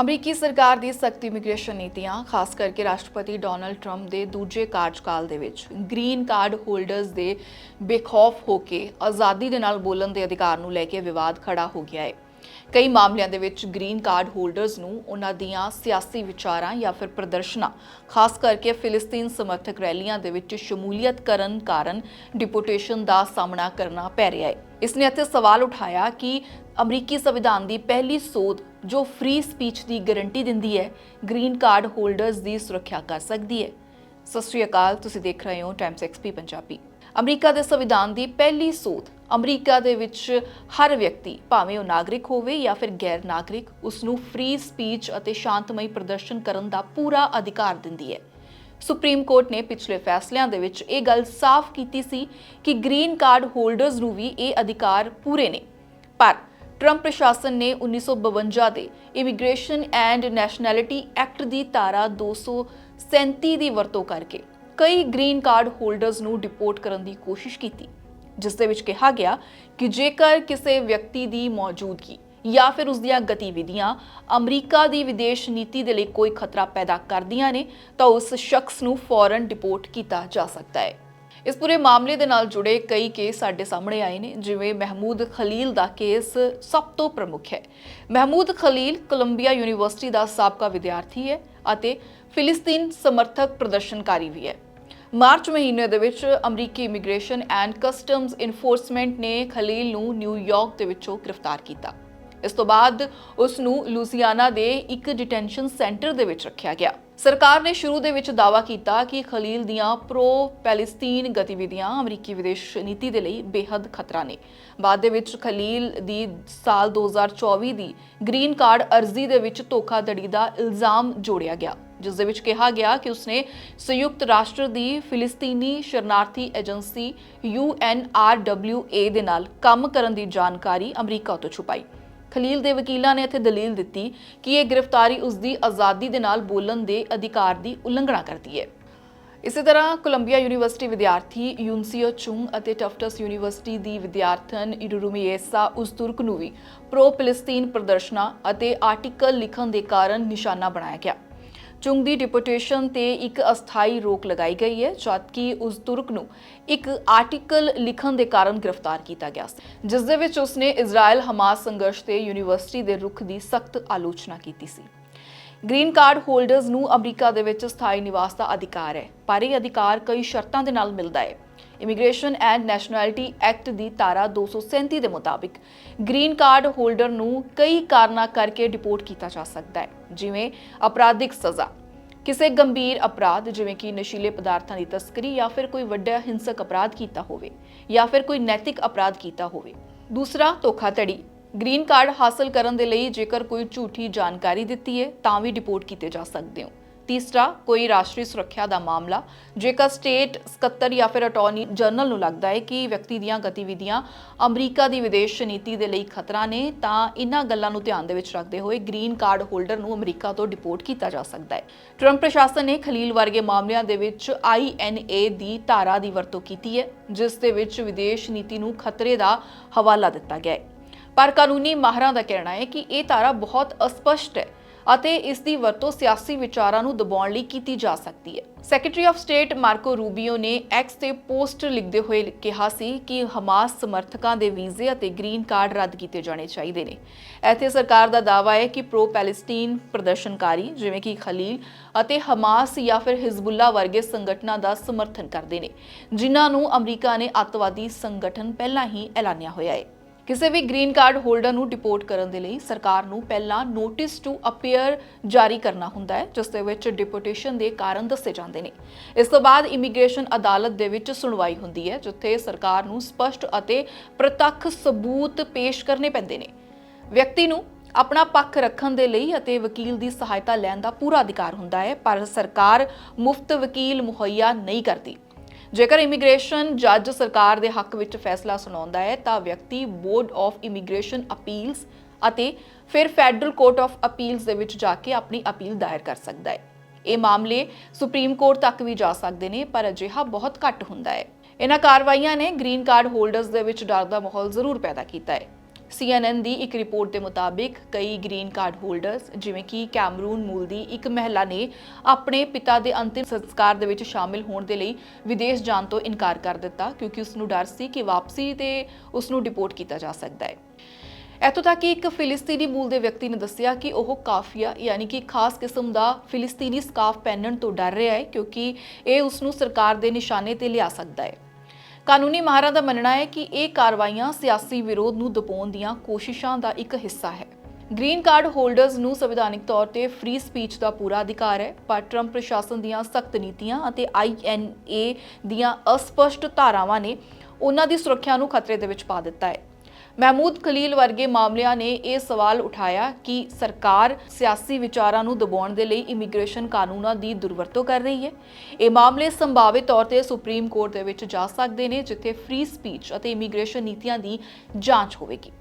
ਅਮਰੀਕੀ ਸਰਕਾਰ ਦੀ ਸਖਤ ਇਮੀਗ੍ਰੇਸ਼ਨ ਨੀਤੀਆਂ, ਖਾਸ ਕਰਕੇ ਰਾਸ਼ਟਰਪਤੀ ਡੋਨਲਡ ਟਰੰਪ ਦੇ ਦੂਜੇ ਕਾਰਜਕਾਲ ਦੇ ਵਿੱਚ। ਗ੍ਰੀਨ ਕਾਰਡ ਹੋਲਡਰਸ ਦੇ ਬੇਖੌਫ ਹੋ ਕੇ ਆਜ਼ਾਦੀ ਦੇ ਨਾਲ ਬੋਲਣ ਦੇ ਅਧਿਕਾਰ ਨੂੰ ਲੈ ਕੇ ਵਿਵਾਦ ਖੜਾ ਹੋ ਗਿਆ ਹੈ ਕਈ ਮਾਮਲਿਆਂ ਦੇ ਵਿੱਚ ਗ੍ਰੀਨ ਕਾਰਡ ਹੋਲਡਰਸ ਨੂੰ ਉਹਨਾਂ ਦੀਆਂ ਸਿਆਸੀ ਵਿਚਾਰਾਂ ਜਾਂ ਫਿਰ ਪ੍ਰਦਰਸ਼ਨਾਂ, ਖਾਸ ਕਰਕੇ ਫਿਲਿਸਤੀਨ ਸਮਰਥਕ ਰੈਲੀਆਂ ਦੇ ਵਿੱਚ ਸ਼ਮੂਲੀਅਤ ਕਰਨ ਕਾਰਨ ਡਿਪੋਟੇਸ਼ਨ ਦਾ ਸਾਹਮਣਾ ਕਰਨਾ ਪੈ ਰਿਹਾ ਹੈ ਇਸ ਨੇ ਇੱਥੇ ਸਵਾਲ ਉਠਾਇਆ ਕਿ ਅਮਰੀਕੀ ਸੰਵਿਧਾਨ ਦੀ ਪਹਿਲੀ ਸੋਧ ਜੋ ਫ੍ਰੀ ਸਪੀਚ ਦੀ ਗਾਰੰਟੀ ਦਿੰਦੀ ਹੈ ਗ੍ਰੀਨ ਕਾਰਡ ਹੋਲਡਰਸ ਦੀ ਸੁਰੱਖਿਆ ਕਰ ਸਕਦੀ ਹੈ। ਸਤਿ ਸ਼੍ਰੀ ਅਕਾਲ, ਤੁਸੀਂ ਦੇਖ ਰਹੇ ਹੋ ਟਾਈਮਸ ਐਕਸਪੀ ਪੰਜਾਬੀ। ਅਮਰੀਕਾ ਦੇ ਸੰਵਿਧਾਨ ਦੀ ਪਹਿਲੀ ਸੋਧ, ਅਮਰੀਕਾ ਦੇ ਵਿੱਚ ਹਰ ਵਿਅਕਤੀ, ਭਾਵੇਂ ਉਹ ਨਾਗਰਿਕ ਹੋਵੇ ਜਾਂ ਫਿਰ ਗੈਰ ਨਾਗਰਿਕ ਉਸ ਨੂੰ ਫ੍ਰੀ ਸਪੀਚ ਅਤੇ ਸ਼ਾਂਤਮਈ ਪ੍ਰਦਰਸ਼ਨ ਕਰਨ ਦਾ ਪੂਰਾ ਅਧਿਕਾਰ ਦਿੰਦੀ ਹੈ। ਸੁਪਰੀਮ ਕੋਰਟ ਨੇ ਪਿਛਲੇ ਫੈਸਲਿਆਂ ਦੇ ਵਿੱਚ ਇਹ ਗੱਲ ਸਾਫ਼ ਕੀਤੀ ਸੀ ਕਿ ਗ੍ਰੀਨ ਕਾਰਡ ਹੋਲਡਰਸ ਨੂੰ ਵੀ ਇਹ ਅਧਿਕਾਰ ਪੂਰੇ ਨੇ। ਪਰ ਟਰੰਪ ਪ੍ਰਸ਼ਾਸਨ ਨੇ 1952 ਦੇ ਇਮੀਗ੍ਰੇਸ਼ਨ ਐਂਡ ਨੈਸ਼ਨੈਲਿਟੀ ਐਕਟ ਦੀ ਧਾਰਾ 237 ਦੀ ਵਰਤੋਂ ਕਰਕੇ ਕਈ ਗ੍ਰੀਨ ਕਾਰਡ ਹੋਲਡਰਸ ਨੂੰ ਡਿਪੋਰਟ ਕਰਨ ਦੀ ਕੋਸ਼ਿਸ਼ ਕੀਤੀ, ਜਿਸ ਦੇ ਵਿੱਚ ਕਿਹਾ ਗਿਆ ਕਿ ਜੇਕਰ ਕਿਸੇ ਵਿਅਕਤੀ ਦੀ ਮੌਜੂਦਗੀ ਜਾਂ ਫਿਰ ਉਸ ਦੀਆਂ ਗਤੀਵਿਧੀਆਂ ਅਮਰੀਕਾ ਦੀ ਵਿਦੇਸ਼ ਨੀਤੀ ਦੇ ਲਈ ਕੋਈ ਖਤਰਾ ਪੈਦਾ ਕਰਦੀਆਂ ਨੇ, ਤਾਂ ਉਸ ਸ਼ਖਸ ਨੂੰ ਫੌਰਨ ਡਿਪੋਰਟ ਕੀਤਾ ਜਾ ਸਕਦਾ ਹੈ। ਇਸ ਪੂਰੇ ਮਾਮਲੇ ਦੇ ਨਾਲ ਜੁੜੇ ਕਈ ਕੇਸ ਸਾਡੇ ਸਾਹਮਣੇ ਆਏ ਨੇ, ਜਿਵੇਂ ਮਹਿਮੂਦ ਖਲੀਲ ਦਾ ਕੇਸ ਸਭ ਤੋਂ ਪ੍ਰਮੁੱਖ ਹੈ। ਮਹਿਮੂਦ ਖਲੀਲ ਕੋਲੰਬੀਆ ਯੂਨੀਵਰਸਿਟੀ ਦਾ ਸਾਬਕਾ ਵਿਦਿਆਰਥੀ ਹੈ ਅਤੇ ਫਿਲਿਸਤੀਨ ਸਮਰਥਕ ਪ੍ਰਦਰਸ਼ਨਕਾਰੀ ਵੀ ਹੈ। ਮਾਰਚ ਮਹੀਨੇ ਦੇ ਵਿੱਚ ਅਮਰੀਕੀ ਇਮੀਗ੍ਰੇਸ਼ਨ ਐਂਡ ਕਸਟਮਸ ਇਨਫੋਰਸਮੈਂਟ ਨੇ ਖਲੀਲ ਨੂੰ ਨਿਊਯਾਰਕ ਦੇ ਵਿੱਚੋਂ ਗ੍ਰਿਫਤਾਰ ਕੀਤਾ। ਇਸ ਤੋਂ ਬਾਅਦ ਉਸ ਨੂੰ ਲੂਸੀਆਨਾ ਦੇ ਇੱਕ ਡਿਟੈਂਸ਼ਨ ਸੈਂਟਰ ਦੇ ਵਿੱਚ ਰੱਖਿਆ ਗਿਆ। ਸਰਕਾਰ ਨੇ ਸ਼ੁਰੂ ਦੇ ਵਿੱਚ ਦਾਅਵਾ ਕੀਤਾ ਕਿ ਖਲੀਲ ਦੀਆਂ ਪ੍ਰੋ ਪੈਲਸਤੀਨ ਗਤੀਵਿਧੀਆਂ ਅਮਰੀਕੀ ਵਿਦੇਸ਼ ਨੀਤੀ ਦੇ ਲਈ ਬੇहद ਖਤਰਾ ਨੇ। ਬਾਅਦ ਦੇ ਵਿੱਚ ਖਲੀਲ ਦੀ ਸਾਲ 2024 ਦੀ ਗ੍ਰੀਨ ਕਾਰਡ ਅਰਜ਼ੀ ਦੇ ਵਿੱਚ ਧੋਖਾਧੜੀ ਦਾ ਇਲਜ਼ਾਮ ਜੋੜਿਆ ਗਿਆ, ਜਿਸ ਦੇ ਵਿੱਚ ਕਿਹਾ ਗਿਆ ਕਿ ਉਸਨੇ ਸੰਯੁਕਤ ਰਾਸ਼ਟਰ ਦੀ ਫਿਲਿਸਤੀਨੀ ਸ਼ਰਨਾਰਥੀ ਏਜੰਸੀ UNRWA ਦੇ ਨਾਲ ਕੰਮ ਕਰਨ ਦੀ ਜਾਣਕਾਰੀ ਅਮਰੀਕਾ ਤੋਂ ਛੁਪਾਈ। ਖਲੀਲ ਦੇ ਵਕੀਲਾਂ ਨੇ ਇੱਥੇ ਦਲੀਲ ਦਿੱਤੀ ਕਿ ਇਹ ਗ੍ਰਿਫਤਾਰੀ ਉਸ ਦੀ ਆਜ਼ਾਦੀ ਦੇ ਨਾਲ ਬੋਲਣ ਦੇ ਅਧਿਕਾਰ ਦੀ ਉਲੰਘਣਾ ਕਰਦੀ ਹੈ। ਇਸੇ ਤਰ੍ਹਾਂ ਕੋਲੰਬੀਆ ਯੂਨੀਵਰਸਿਟੀ ਵਿਦਿਆਰਥੀ ਯੂਨਸੀਓ ਚੁੰਗ ਅਤੇ ਟਫਟਸ ਯੂਨੀਵਰਸਿਟੀ ਦੀ ਵਿਦਿਆਰਥਣ ਇਰੂਮੀਏਸਾ ਉਸਤੁਰਕ ਨੂੰ ਵੀ ਪ੍ਰੋ ਫਿਲਿਸਤੀਨ ਪ੍ਰਦਰਸ਼ਨਾਂ ਅਤੇ ਆਰਟੀਕਲ ਲਿਖਣ ਦੇ ਕਾਰਨ ਨਿਸ਼ਾਨਾ ਬਣਾਇਆ ਗਿਆ। ਚੁੰਗ ਦੀ ਡਿਪੋਟੇਸ਼ਨ ਤੇ ਇੱਕ ਅਸਥਾਈ ਰੋਕ ਲਗਾਈ ਗਈ ਹੈ ਜਦਕਿ ਉਸ ਤੁਰਕ ਨੂੰ ਇੱਕ ਆਰਟੀਕਲ ਲਿਖਣ ਦੇ ਕਾਰਨ ਗ੍ਰਿਫਤਾਰ ਕੀਤਾ ਗਿਆ ਸੀ, ਜਿਸ ਦੇ ਵਿੱਚ ਉਸਨੇ ਇਜ਼ਰਾਈਲ ਹਮਾਸ ਸੰਘਰਸ਼ ਤੇ ਯੂਨੀਵਰਸਿਟੀ ਦੇ ਰੁਖ ਦੀ ਸਖਤ ਆਲੋਚਨਾ ਕੀਤੀ ਸੀ। ਗ੍ਰੀਨ ਕਾਰਡ ਹੋਲਡਰਸ ਨੂੰ ਅਮਰੀਕਾ ਦੇ ਵਿੱਚ ਸਥਾਈ ਨਿਵਾਸ ਦਾ ਅਧਿਕਾਰ ਹੈ, ਪਰ ਇਹ ਅਧਿਕਾਰ ਕਈ ਸ਼ਰਤਾਂ ਦੇ ਨਾਲ ਮਿਲਦਾ ਹੈ। ਇਮੀਗ੍ਰੇਸ਼ਨ ਐਂਡ ਨੈਸ਼ਨੈਲਿਟੀ ਐਕਟ ਦੀ ਧਾਰਾ 237 ਦੇ ਮੁਤਾਬਿਕ ਗ੍ਰੀਨ ਕਾਰਡ ਹੋਲਡਰ ਨੂੰ ਕਈ ਕਾਰਨਾਂ ਕਰਕੇ ਡਿਪੋਰਟ ਕੀਤਾ ਜਾ ਸਕਦਾ ਹੈ, ਜਿਵੇਂ ਅਪਰਾਧਿਕ ਸਜ਼ਾ। ਕਿਸੇ ਗੰਭੀਰ ਅਪਰਾਧ, ਜਿਵੇਂ ਕਿ ਨਸ਼ੀਲੇ ਪਦਾਰਥਾਂ ਦੀ ਤਸਕਰੀ ਜਾਂ ਫਿਰ ਕੋਈ ਵੱਡਾ ਹਿੰਸਕ ਅਪਰਾਧ ਕੀਤਾ ਹੋਵੇ ਜਾਂ ਫਿਰ ਕੋਈ ਨੈਤਿਕ ਅਪਰਾਧ ਕੀਤਾ ਹੋਵੇ। ਦੂਸਰਾ, ਧੋਖਾਧੜੀ। ਗ੍ਰੀਨ ਕਾਰਡ ਹਾਸਲ ਕਰਨ ਦੇ ਲਈ ਜੇਕਰ ਕੋਈ ਝੂਠੀ ਜਾਣਕਾਰੀ ਦਿੱਤੀ ਹੈ, ਤਾਂ ਵੀ ਡਿਪੋਰਟ ਕੀਤੇ ਜਾ ਸਕਦੇ ਹੋ। ਤੀਸਰਾ ਕੋਈ ਰਾਸ਼ਟਰੀ ਸੁਰੱਖਿਆ ਦਾ ਮਾਮਲਾ, ਜੇਕਰ ਸਟੇਟ ਸਕੱਤਰ ਜਾਂ ਫਿਰ ਅਟਾਰਨੀ ਜਨਰਲ ਨੂੰ ਲੱਗਦਾ ਹੈ ਕਿ ਵਿਅਕਤੀ ਦੀਆਂ ਗਤੀਵਿਧੀਆਂ ਅਮਰੀਕਾ ਦੀ ਵਿਦੇਸ਼ ਨੀਤੀ ਦੇ ਲਈ ਖਤਰਾ ਨੇ, ਤਾਂ ਇਹਨਾਂ ਗੱਲਾਂ ਨੂੰ ਧਿਆਨ ਦੇ ਵਿੱਚ ਰੱਖਦੇ ਹੋਏ ਗ੍ਰੀਨ ਕਾਰਡ ਹੋਲਡਰ ਨੂੰ ਅਮਰੀਕਾ ਤੋਂ ਡਿਪੋਰਟ ਕੀਤਾ ਜਾ ਸਕਦਾ ਹੈ। ਟਰੰਪ ਪ੍ਰਸ਼ਾਸਨ ਨੇ ਖਲੀਲ ਵਰਗੇ ਮਾਮਲਿਆਂ ਦੇ ਵਿੱਚ ਆਈਐਨਏ ਦੀ ਧਾਰਾ ਦੀ ਵਰਤੋਂ ਕੀਤੀ ਹੈ, ਜਿਸ ਦੇ ਵਿੱਚ ਵਿਦੇਸ਼ ਨੀਤੀ ਨੂੰ ਖਤਰੇ ਦਾ ਹਵਾਲਾ ਦਿੱਤਾ ਗਿਆ ਹੈ। ਪਰ ਕਾਨੂੰਨੀ ਮਾਹਰਾਂ ਦਾ ਕਹਿਣਾ ਹੈ ਕਿ ਇਹ ਧਾਰਾ ਬਹੁਤ ਅਸਪਸ਼ਟ ਹੈ। ਅਤੇ ਇਸ ਦੀ ਵਰਤੋਂ ਸਿਆਸੀ ਵਿਚਾਰਾਂ ਨੂੰ ਦਬਾਉਣ ਲਈ ਕੀਤੀ ਜਾ ਸਕਦੀ ਹੈ। Secretary of state Marco Rubio ਨੇ ਐਕਸ ਤੇ ਪੋਸਟ ਲਿਖਦੇ ਹੋਏ ਕਿਹਾ ਸੀ ਕਿ ਹਮਾਸ ਸਮਰਥਕਾਂ ਦੇ ਵੀਜ਼ੇ ਅਤੇ ਗ੍ਰੀਨ ਕਾਰਡ ਰੱਦ ਕੀਤੇ ਜਾਣੇ ਚਾਹੀਦੇ ਨੇ। ਇੱਥੇ ਸਰਕਾਰ ਦਾ ਦਾਅਵਾ ਹੈ ਕਿ ਪ੍ਰੋ ਪੈਲੇਸਟੀਨ ਪ੍ਰਦਰਸ਼ਨਕਾਰੀ ਜਿਵੇਂ ਕਿ ਖਲੀਲ ਅਤੇ ਹਮਾਸ ਜਾਂ ਫਿਰ ਹਿਜ਼ਬੁੱਲਾ ਵਰਗੇ ਸੰਗਠਨਾਂ ਦਾ ਸਮਰਥਨ ਕਰਦੇ ਨੇ, ਜਿਨ੍ਹਾਂ ਨੂੰ ਅਮਰੀਕਾ ਨੇ ਅੱਤਵਾਦੀ ਸੰਗਠਨ ਪਹਿਲਾਂ ਹੀ ਐਲਾਨਿਆ ਹੋਇਆ ਹੈ। ਕਿਸੇ ਵੀ ਗ੍ਰੀਨ ਕਾਰਡ ਹੋਲਡਰ ਨੂੰ ਡਿਪੋਰਟ ਕਰਨ ਦੇ ਲਈ ਸਰਕਾਰ ਨੂੰ ਪਹਿਲਾਂ ਨੋਟਿਸ ਟੂ ਅਪੀਅਰ ਜਾਰੀ ਕਰਨਾ ਹੁੰਦਾ ਹੈ, ਜਿਸ ਦੇ ਵਿੱਚ ਡਿਪੋਰਟੇਸ਼ਨ ਦੇ ਕਾਰਨ ਦੱਸੇ ਜਾਂਦੇ ਨੇ। ਇਸ ਤੋਂ ਬਾਅਦ ਇਮੀਗ੍ਰੇਸ਼ਨ ਅਦਾਲਤ ਦੇ ਵਿੱਚ ਸੁਣਵਾਈ ਹੁੰਦੀ ਹੈ, ਜਿੱਥੇ ਸਰਕਾਰ ਨੂੰ ਸਪਸ਼ਟ ਅਤੇ ਪ੍ਰਤੱਖ ਸਬੂਤ ਪੇਸ਼ ਕਰਨੇ ਪੈਂਦੇ ਨੇ। ਵਿਅਕਤੀ ਨੂੰ ਆਪਣਾ ਪੱਖ ਰੱਖਣ ਦੇ ਲਈ ਅਤੇ ਵਕੀਲ ਦੀ ਸਹਾਇਤਾ ਲੈਣ ਦਾ ਪੂਰਾ ਅਧਿਕਾਰ ਹੁੰਦਾ ਹੈ, ਪਰ ਸਰਕਾਰ ਮੁਫਤ ਵਕੀਲ ਮੁਹੱਈਆ ਨਹੀਂ ਕਰਦੀ। ਜੇਕਰ ਇਮੀਗ੍ਰੇਸ਼ਨ ਜੱਜ ਸਰਕਾਰ ਦੇ ਹੱਕ ਵਿੱਚ ਫੈਸਲਾ ਸੁਣਾਉਂਦਾ ਹੈ, ਤਾਂ ਵਿਅਕਤੀ ਬੋਰਡ ਆਫ ਇਮੀਗ੍ਰੇਸ਼ਨ ਅਪੀਲਸ ਅਤੇ ਫਿਰ ਫੈਡਰਲ ਕੋਰਟ ਆਫ ਅਪੀਲਸ ਦੇ ਵਿੱਚ ਜਾ ਕੇ ਆਪਣੀ ਅਪੀਲ ਦਾਇਰ ਕਰ ਸਕਦਾ ਹੈ। ਇਹ ਮਾਮਲੇ ਸੁਪਰੀਮ ਕੋਰਟ ਤੱਕ ਵੀ ਜਾ ਸਕਦੇ ਨੇ, ਪਰ ਅਜਿਹਾ ਬਹੁਤ ਘੱਟ ਹੁੰਦਾ ਹੈ। ਇਹਨਾਂ ਕਾਰਵਾਈਆਂ ਨੇ ਗ੍ਰੀਨ ਕਾਰਡ ਹੋਲਡਰਸ ਦੇ ਵਿੱਚ ਡਰ ਦਾ ਮਾਹੌਲ ਜ਼ਰੂਰ ਪੈਦਾ ਕੀਤਾ ਹੈ। CNN ਦੀ ਇੱਕ ਰਿਪੋਰਟ ਦੇ ਮੁਤਾਬਿਕ ਕਈ ਗ੍ਰੀਨ ਕਾਰਡ ਹੋਲਡਰਸ, ਜਿਵੇਂ ਕਿ ਕੈਮਰੂਨ ਮੂਲ ਦੀ ਇੱਕ ਮਹਿਲਾ ਨੇ ਆਪਣੇ ਪਿਤਾ ਦੇ ਅੰਤਿਮ ਸੰਸਕਾਰ ਦੇ ਵਿੱਚ ਸ਼ਾਮਿਲ ਹੋਣ ਦੇ ਲਈ ਵਿਦੇਸ਼ ਜਾਣ ਤੋਂ ਇਨਕਾਰ ਕਰ ਦਿੱਤਾ, ਕਿਉਂਕਿ ਉਸ ਨੂੰ ਡਰ ਸੀ ਕਿ ਵਾਪਸੀ ਤੇ ਉਸ ਨੂੰ ਡਿਪੋਰਟ ਕੀਤਾ ਜਾ ਸਕਦਾ ਹੈ। ਇੱਥੋਂ ਤੱਕ ਕਿ ਇੱਕ ਫਿਲਿਸਤੀਨੀ ਮੂਲ ਦੇ ਵਿਅਕਤੀ ਨੇ ਦੱਸਿਆ ਕਿ ਉਹ ਕਾਫੀਆ, ਯਾਨੀ ਕਿ ਖਾਸ ਕਿਸਮ ਦਾ ਫਿਲਿਸਤੀਨੀ ਸਕਾਫ ਪਹਿਨਣ ਤੋਂ ਡਰ ਰਿਹਾ ਹੈ, ਕਿਉਂਕਿ ਇਹ ਉਸ ਨੂੰ ਸਰਕਾਰ ਦੇ ਨਿਸ਼ਾਨੇ ਤੇ ਲਿਆ ਸਕਦਾ ਹੈ। ਕਾਨੂੰਨੀ ਮਾਹਰਾਂ ਦਾ ਮੰਨਣਾ ਹੈ ਕਿ ਇਹ ਕਾਰਵਾਈਆਂ ਸਿਆਸੀ ਵਿਰੋਧ ਨੂੰ ਦਬਾਉਣ ਦੀਆਂ ਕੋਸ਼ਿਸ਼ਾਂ ਦਾ ਇੱਕ ਹਿੱਸਾ ਹੈ। ਗ੍ਰੀਨ ਕਾਰਡ ਹੋਲਡਰਸ ਨੂੰ ਸੰਵਿਧਾਨਿਕ ਤੌਰ ਤੇ ਫ੍ਰੀ ਸਪੀਚ ਦਾ ਪੂਰਾ ਅਧਿਕਾਰ ਹੈ, ਪਰ ਟਰੰਪ ਪ੍ਰਸ਼ਾਸਨ ਦੀਆਂ ਸਖਤ ਨੀਤੀਆਂ ਅਤੇ ਆਈਐਨਏ ਦੀਆਂ ਅਸਪਸ਼ਟ ਧਾਰਾਵਾਂ ਨੇ ਉਹਨਾਂ ਦੀ ਸੁਰੱਖਿਆ ਨੂੰ ਖਤਰੇ ਦੇ ਵਿੱਚ ਪਾ ਦਿੱਤਾ ਹੈ। ਮਹਿਮੂਦ ਖਲੀਲ ਵਰਗੇ ਮਾਮਲਿਆਂ ਨੇ ਇਹ ਸਵਾਲ ਉਠਾਇਆ ਕਿ ਸਰਕਾਰ ਸਿਆਸੀ ਵਿਚਾਰਾਂ ਨੂੰ ਦਬਾਉਣ ਦੇ ਲਈ ਇਮੀਗ੍ਰੇਸ਼ਨ ਕਾਨੂੰਨਾਂ ਦੀ ਦੁਰਵਰਤੋਂ ਕਰ ਰਹੀ ਹੈ। ਇਹ ਮਾਮਲੇ ਸੰਭਾਵਿਤ ਤੌਰ ਤੇ ਸੁਪਰੀਮ ਕੋਰਟ ਦੇ ਵਿੱਚ ਜਾ ਸਕਦੇ ਨੇ, ਜਿੱਥੇ ਫ੍ਰੀ ਸਪੀਚ ਅਤੇ ਇਮੀਗ੍ਰੇਸ਼ਨ ਨੀਤੀਆਂ ਦੀ ਜਾਂਚ ਹੋਵੇਗੀ।